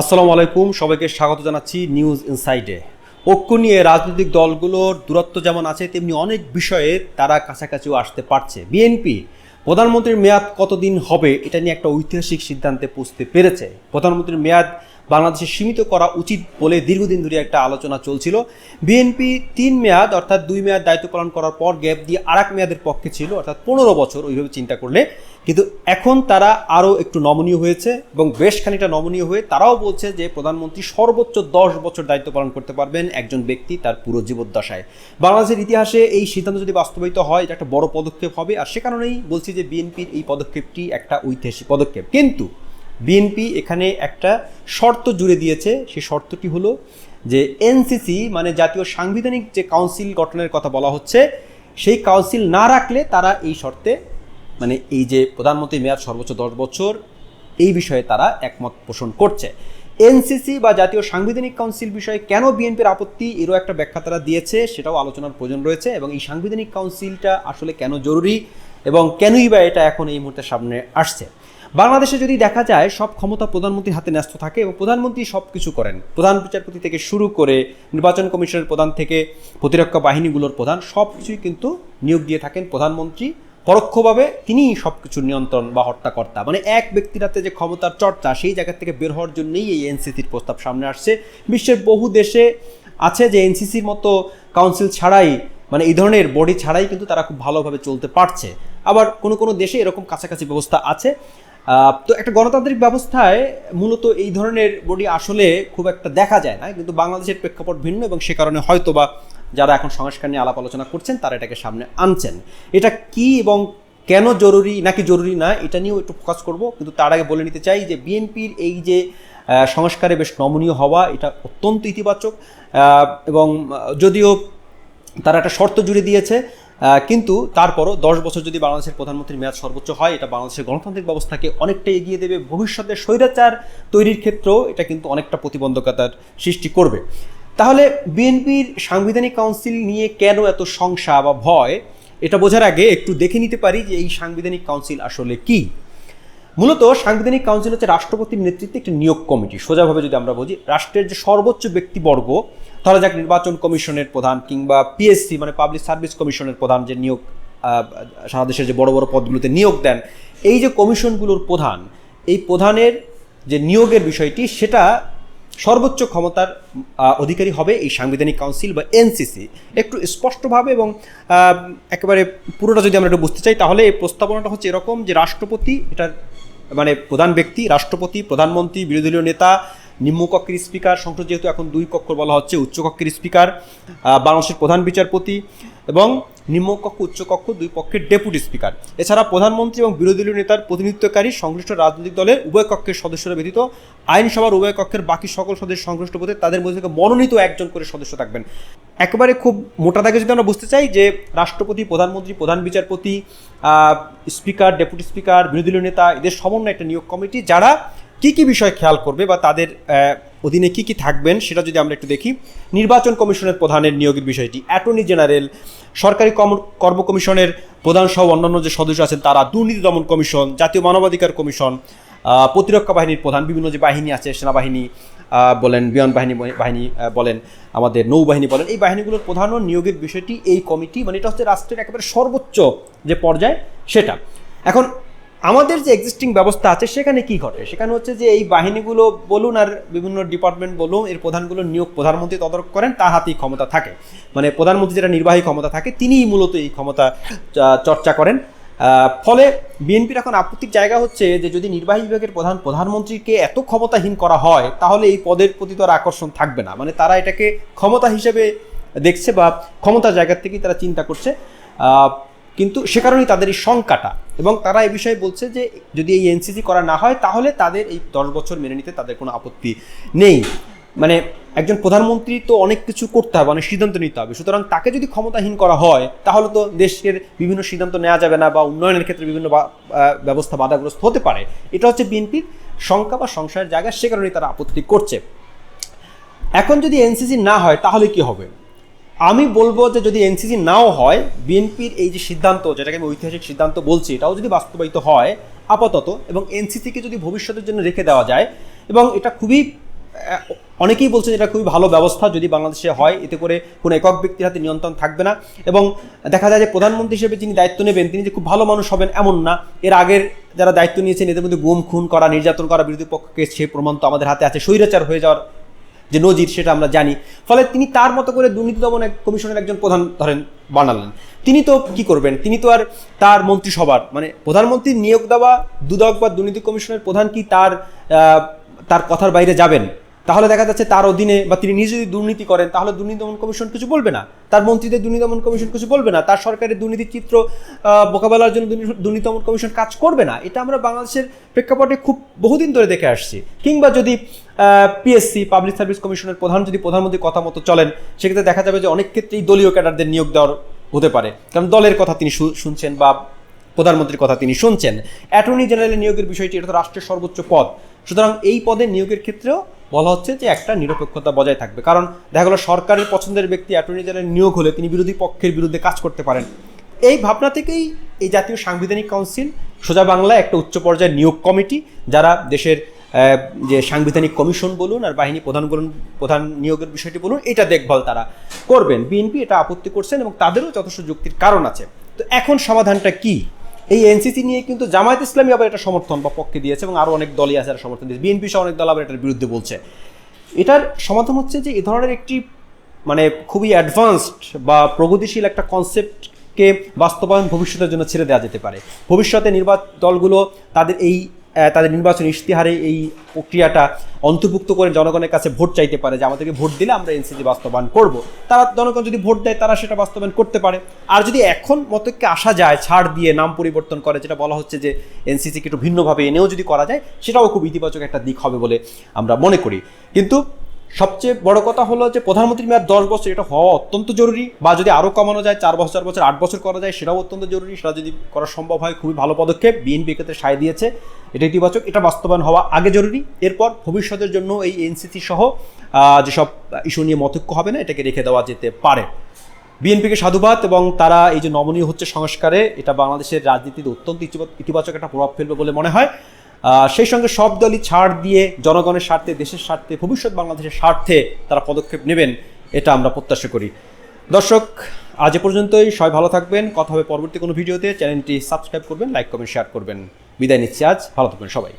আসসালামু আলাইকুম, সবাইকে স্বাগত জানাচ্ছি নিউজ ইনসাইডে। ঐক্য নিয়ে রাজনৈতিক দলগুলোর দূরত্ব যেমন আছে, তেমনি অনেক বিষয়ে তারা কাছাকাছিও আসতে পারছে। বিএনপি প্রধানমন্ত্রীর মেয়াদ কতদিন হবে, এটা নিয়ে একটা ঐতিহাসিক সিদ্ধান্তে পৌঁছতে পেরেছে। প্রধানমন্ত্রীর মেয়াদ বাংলাদেশে সীমিত করা উচিত বলে দীর্ঘদিন ধরে একটা আলোচনা চলছিল। বিএনপি তিন মেয়াদ অর্থাৎ দুই মেয়াদ দায়িত্ব পালন করার পর গ্যাপ দিয়ে আর এক মেয়াদের পক্ষে ছিল, অর্থাৎ পনেরো বছর ওইভাবে চিন্তা করলে। কিন্তু এখন তারা আরও একটু নমনীয় হয়েছে এবং বেশ খানিকটা নমনীয় হয়ে তারাও বলছে যে প্রধানমন্ত্রী সর্বোচ্চ দশ বছর দায়িত্ব পালন করতে পারবেন একজন ব্যক্তি তার পুরো জীবদ্দশায়। বাংলাদেশের ইতিহাসে এই সিদ্ধান্ত যদি বাস্তবায়িত হয়, এটা একটা বড় পদক্ষেপ হবে। আর সে কারণেই বলছি যে বিএনপির এই পদক্ষেপটি একটা ঐতিহাসিক পদক্ষেপ। কিন্তু বিএনপি এখানে একটা শর্ত জুড়ে দিয়েছে। সেই শর্তটি হলো যে এনসিসি মানে জাতীয় সাংবিধানিক যে কাউন্সিল গঠনের কথা বলা হচ্ছে, সেই কাউন্সিল না রাখলে তারা এই শর্তে মানে এই যে প্রধানমন্ত্রী মেয়াদ সর্বোচ্চ দশ বছর, এই বিষয়ে তারা একমত পোষণ করছে। এনসিসি বা জাতীয় সাংবিধানিক কাউন্সিল বিষয়ে কেন বিএনপির আপত্তি, এরও একটা ব্যাখ্যা তারা দিয়েছে, সেটাও আলোচনার প্রয়োজন রয়েছে, এবং এই সাংবিধানিক কাউন্সিলটা আসলে কেন জরুরি এবং কেনই বা এটা এখন এই মুহূর্তে সামনে আসছে? বাংলাদেশে যদি দেখা যায়, সব ক্ষমতা প্রধানমন্ত্রীর হাতে ন্যস্ত থাকে এবং প্রধানমন্ত্রী সব কিছু করেন। প্রধান বিচারপতি থেকে শুরু করে নির্বাচন কমিশনের প্রধান থেকে প্রতিরক্ষা বাহিনীগুলোর প্রধান, সব কিছুই কিন্তু নিয়োগ দিয়ে থাকেন প্রধানমন্ত্রী। পরোক্ষভাবে তিনিই সব কিছুর নিয়ন্ত্রণ বা হর্তাকর্তা মানে এক ব্যক্তির হাতে যে ক্ষমতার চর্চা, সেই জায়গা থেকে বের হওয়ার জন্যই এই এনসিসির প্রস্তাব সামনে আসছে। বিশ্বের বহু দেশে আছে যে এনসিসির মতো কাউন্সিল ছাড়াই মানে এই ধরনের বডি ছাড়াই কিন্তু তারা খুব ভালোভাবে চলতে পারছে। আবার কোনো কোনো দেশে এরকম কাছাকাছি ব্যবস্থা আছে। তো একটা গণতান্ত্রিক ব্যবস্থায় মূলত এই ধরনের বডি আসলে খুব একটা দেখা যায় না, কিন্তু বাংলাদেশের প্রেক্ষাপট ভিন্ন এবং সে কারণে হয়তো বা যারা এখন সংস্কার নিয়ে আলাপ আলোচনা করছেন, তারা এটাকে সামনে আনছেন। এটা কি এবং কেন জরুরি, নাকি জরুরি না, এটা নিয়েও একটু ফোকাস করব, কিন্তু তার আগে বলে নিতে চাই যে বিএনপির এই যে সংস্কারে বেশ নমনীয় হওয়া, এটা অত্যন্ত ইতিবাচক এবং যদিও তারা একটা শর্ত জুড়ে দিয়েছে কিন্তু তারপরও দশ বছর যদি বাংলাদেশের প্রধানমন্ত্রীর মেয়াদ সর্বোচ্চ হয়, এটা বাংলাদেশের গণতান্ত্রিক ব্যবস্থাকে অনেকটা এগিয়ে দেবে। ভবিষ্যতে স্বৈরাচার তৈরির ক্ষেত্রেও এটা কিন্তু অনেকটা প্রতিবন্ধকতার সৃষ্টি করবে। তাহলে বিএনপির সাংবিধানিক কাউন্সিল নিয়ে কেন এত সংসা বা ভয়, এটা বোঝার আগে একটু দেখে নিতে পারি যে এই সাংবিধানিক কাউন্সিল আসলে কি। মূলত সাংবিধানিক কাউন্সিল হচ্ছে রাষ্ট্রপতির নেতৃত্বে একটি নিয়োগ কমিটি। সোজাভাবে যদি আমরা বুঝি, রাষ্ট্রের যে সর্বোচ্চ ব্যক্তিবর্গ, ধরা যাক নির্বাচন কমিশনের প্রধান কিংবা পিএসসি মানে পাবলিক সার্ভিস কমিশনের প্রধান যে নিয়োগ সারা দেশের যে বড় বড় পদগুলোতে নিয়োগ দেন, এই যে কমিশনগুলোর প্রধান, এই প্রধানের যে নিয়োগের বিষয়টি, সেটা সর্বোচ্চ ক্ষমতার অধিকারী হবে এই সাংবিধানিক কাউন্সিল বা এনসিসি একটু স্পষ্টভাবে এবং একেবারে পুরোটা যদি আমরা একটু বুঝতে চাই, তাহলে এই প্রস্তাবনাটা হচ্ছে এরকম যে রাষ্ট্রপতি, এটার মানে প্রধান ব্যক্তি রাষ্ট্রপতি প্রধানমন্ত্রী বিরোধী দলীয় নেতা নিম্নকক্ষের স্পিকার, সংসদ যেহেতু এখন দুই কক্ষ বলা হচ্ছে উচ্চকক্ষের স্পিকার বাংলাদেশের প্রধান বিচারপতি এবং নিম্নকক্ষ উচ্চকক্ষ দুই পক্ষের ডেপুটি স্পিকার। এছাড়া প্রধানমন্ত্রী এবং বিরোধী দলীয় নেতার প্রতিনিধিত্বকারী সংশ্লিষ্ট রাজনৈতিক দলের উভয় কক্ষের সদস্যরা ব্যতীত আইনসভার উভয় কক্ষের বাকি সকল সদস্য সংশ্লিষ্ট পদে তাদের মধ্যে থেকে মনোনীত একজন করে সদস্য থাকবেন। একেবারে খুব মোটা দাগে যদি আমরা বুঝতে চাই যে রাষ্ট্রপতি, প্রধানমন্ত্রী, প্রধান বিচারপতি স্পিকার, ডেপুটি স্পিকার, বিরোধী দলীয় নেতা, এদের সমন্বয় একটা নিয়োগ কমিটি যারা কি কি বিষয় খেয়াল করবে বা তাদের অধীনে কি কি থাকবেন সেটা যদি আমরা একটু দেখি। নির্বাচন কমিশনের প্রধানের নিয়োগের বিষয়টি। অ্যাটর্নি জেনারেল, সরকারি কর্ম- কমিশনের প্রধান সহ অন্যান্য যে সদস্য আছেন তারা, দুর্নীতি দমন কমিশন, জাতীয় মানবাধিকার কমিশন প্রতিরক্ষা বাহিনীর প্রধান, বিভিন্ন যে বাহিনী আছে, সেনাবাহিনী বলেন, বিমান বাহিনী বাহিনী বলেন, আমাদের নৌবাহিনী বলেন, এই বাহিনীগুলোর প্রধান নিয়োগের বিষয়টি এই কমিটি মানে এটা হচ্ছে রাষ্ট্রের একেবারে সর্বোচ্চ যে পর্যায়, সেটা। এখন আমাদের যে এক্সিস্টিং ব্যবস্থা আছে, সেখানে কি ঘটে? সেখানে হচ্ছে যে এই বাহিনীগুলো বলুন আর বিভিন্ন ডিপার্টমেন্ট বলুন, এর প্রধানগুলো নিয়োগ প্রধানমন্ত্রী তদারক করেন, তার হাতেই ক্ষমতা থাকে। মানে প্রধানমন্ত্রী যেটা নির্বাহী ক্ষমতা থাকে, তিনিই মূলত এই ক্ষমতা চর্চা করেন। ফলে বিএনপির এখন আপত্তির জায়গা হচ্ছে যে যদি নির্বাহী বিভাগের প্রধান প্রধানমন্ত্রীকে এত ক্ষমতাহীন করা হয়, তাহলে এই পদের প্রতি তো আর আকর্ষণ থাকবে না। মানে তারা এটাকে ক্ষমতা হিসেবে দেখছে বা ক্ষমতার জায়গা থেকেই তারা চিন্তা করছে। কিন্তু সে কারণেই তাদের এই শঙ্কাটা। এবং তারা এই বিষয়ে বলছে যে, যদি এই এনসিসি করা না হয়, তাহলে তাদের এই দশ বছর মেনে নিতে তাদের কোনো আপত্তি নেই। মানে একজন প্রধানমন্ত্রী তো অনেক কিছু করতে হবে, অনেক সিদ্ধান্ত নিতে হবে। সুতরাং তাকে যদি ক্ষমতাহীন করা হয়, তাহলে তো দেশের বিভিন্ন সিদ্ধান্ত নেওয়া যাবে না বা উন্নয়নের ক্ষেত্রে বিভিন্ন ব্যবস্থা বাধাগ্রস্ত হতে পারে। এটা হচ্ছে বিএনপির শঙ্কা বা সংশয়ের জায়গা, সে কারণেই তারা আপত্তি করছে। এখন যদি এনসিসি না হয়, তাহলে কি হবে? আমি বলব যে যদি এনসিসি নাও হয়, বিএনপির এই যে সিদ্ধান্ত, যেটাকে আমি ঐতিহাসিক সিদ্ধান্ত বলছি, এটাও যদি বাস্তবায়িত হয়, আপাতত, এবং এনসিসিকে যদি ভবিষ্যতের জন্য রেখে দেওয়া যায়, এবং এটা খুবই অনেকেই বলছেন এটা খুবই ভালো ব্যবস্থা যদি বাংলাদেশে হয়, এতে করে কোনো একক ব্যক্তির হাতে নিয়ন্ত্রণ থাকবে না, এবং দেখা যায় যে প্রধানমন্ত্রী হিসেবে যিনি দায়িত্ব নেবেন, তিনি যে খুব ভালো মানুষ হবেন এমন না, এর আগের যারা দায়িত্ব নিয়েছেন, এদের মধ্যে গুম, খুন করা, নির্যাতন করা বিরোধী পক্ষকে সে প্রমাণ তো আমাদের হাতে আছে, স্বৈরাচার হয়ে যাওয়ার যে নজির, সেটা আমরা জানি। ফলে তিনি তার মতো করে দুর্নীতি দমন কমিশনের একজন প্রধান ধরেন, বানালেন। তিনি তো কি করবেন? তিনি তো আর তার মন্ত্রিসভার মানে প্রধানমন্ত্রীর নিয়োগ দেওয়া দুদক বা দুর্নীতি কমিশনের প্রধান কি তার তার কথার বাইরে যাবেন? তাহলে দেখা যাচ্ছে তার অধীনে বা তিনি নিজে যদি দুর্নীতি করেন, তাহলে দুর্নীতি দমন কমিশন কিছু বলবে না। তার মন্ত্রীদের দুর্নীতি দমন কমিশন কিছু বলবে না। তার সরকারের দুর্নীতির চিত্র মোকাবেলার জন্য দুর্নীতি- দমন কমিশন কাজ করবে না। এটা আমরা বাংলাদেশের প্রেক্ষাপটে খুব বহুদিন ধরে দেখে আসছি। কিংবা যদি পিএসসি পাবলিক সার্ভিস কমিশনের প্রধান যদি প্রধানমন্ত্রীর কথা মতো চলেন, সেক্ষেত্রে দেখা যাবে যে অনেক ক্ষেত্রেই দলীয় ক্যাডারদের নিয়োগ দেওয়ার হতে পারে। কারণ দলের কথা তিনি শুনছেন বা প্রধানমন্ত্রীর কথা তিনি শুনছেন। অ্যাটর্নি জেনারেলের নিয়োগের বিষয়টি এটা তো রাষ্ট্রের সর্বোচ্চ পদ। সুতরাং এই পদে নিয়োগের ক্ষেত্রেও বলা হচ্ছে যে একটা নিরপেক্ষতা বজায় থাকবে। কারণ দেখা গেলো সরকারের পছন্দের ব্যক্তি অ্যাটর্নি জেনারেল নিয়োগ হলে তিনি বিরোধী পক্ষের বিরুদ্ধে কাজ করতে পারেন। এই ভাবনা থেকেই এই জাতীয় সাংবিধানিক কাউন্সিল সোজা বাংলায় একটা উচ্চ পর্যায়ের নিয়োগ কমিটি, যারা দেশের যে সাংবিধানিক কমিশন বলুন আর বাহিনী প্রধান বলুন, প্রধান নিয়োগের বিষয়টি বলুন, এটা দেখভাল তারা করবেন। বিএনপি এটা আপত্তি করছেন এবং তাদেরও যথেষ্ট যুক্তির কারণ আছে। তো এখন সমাধানটা কি? এই এনসিসি নিয়ে কিন্তু জামায়াত ইসলামী আবার এটা সমর্থন বা পক্ষে দিয়েছে এবং আরও অনেক দলই আছে সমর্থন দিয়েছে। বিএনপি সহ অনেক দল আবার এটার বিরুদ্ধে বলছে। এটার সমাধান হচ্ছে যে এ ধরনের একটি মানে খুবই অ্যাডভান্সড বা প্রগতিশীল একটা কনসেপ্টকে বাস্তবায়ন ভবিষ্যতের জন্য ছেড়ে দেওয়া যেতে পারে। ভবিষ্যতে নির্বাচন দলগুলো তাদের এই তাদের নির্বাচনী ইশতেহারে এই প্রক্রিয়াটা অন্তর্ভুক্ত করে জনগণের কাছে ভোট চাইতে পারে যে, আমাদেরকে ভোট দিলে আমরা এনসিসি বাস্তবায়ন করব। তারা, জনগণ যদি ভোট দেয়, তারা সেটা বাস্তবায়ন করতে পারে। আর যদি এখন মতকে আসা যায়, ছাড় দিয়ে নাম পরিবর্তন করে, যেটা বলা হচ্ছে যে এনসিসিকে একটু ভিন্নভাবে এনেও যদি করা যায়, সেটাও খুব ইতিবাচক একটা দিক হবে বলে আমরা মনে করি। কিন্তু সবচেয়ে বড় কথা হলো যে প্রধানমন্ত্রীর মেয়াদ দশ বছর, এটা হওয়া অত্যন্ত জরুরি বা যদি আরও কমানো যায়, চার বছর চার বছর, আট বছর করা যায়, সেটাও অত্যন্ত জরুরি। সেটা যদি করা সম্ভব হয়, খুবই ভালো পদক্ষেপ। বিএনপি ক্ষেত্রে সায় দিয়েছে, এটা ইতিবাচক, এটা বাস্তবায়ন হওয়া আগে জরুরি। এরপর ভবিষ্যতের জন্য এই এনসিসি সহ যেসব ইস্যু নিয়ে মতৈক্য হবে না, এটাকে রেখে দেওয়া যেতে পারে। বিএনপিকে সাধুবাদ এবং তারা এই যে নমনীয় হচ্ছে সংস্কারে, এটা বাংলাদেশের রাজনীতিতে অত্যন্ত ইতিবাচক একটা প্রভাব ফেলবে বলে মনে হয়। সেই সঙ্গে সব দলই ছাড় দিয়ে জনগণের স্বার্থে, দেশের স্বার্থে, ভবিষ্যৎ বাংলাদেশের স্বার্থে তারা পদক্ষেপ নেবেন, এটা আমরা প্রত্যাশা করি। দর্শক, আজ পর্যন্তই। সবাই ভালো থাকবেন। কথা হবে পরবর্তী কোনো ভিডিওতে। চ্যানেলটি সাবস্ক্রাইব করবেন, লাইক, কমেন্ট, শেয়ার করবেন। বিদায় নিচ্ছি আজ। ভালো থাকবেন সবাই।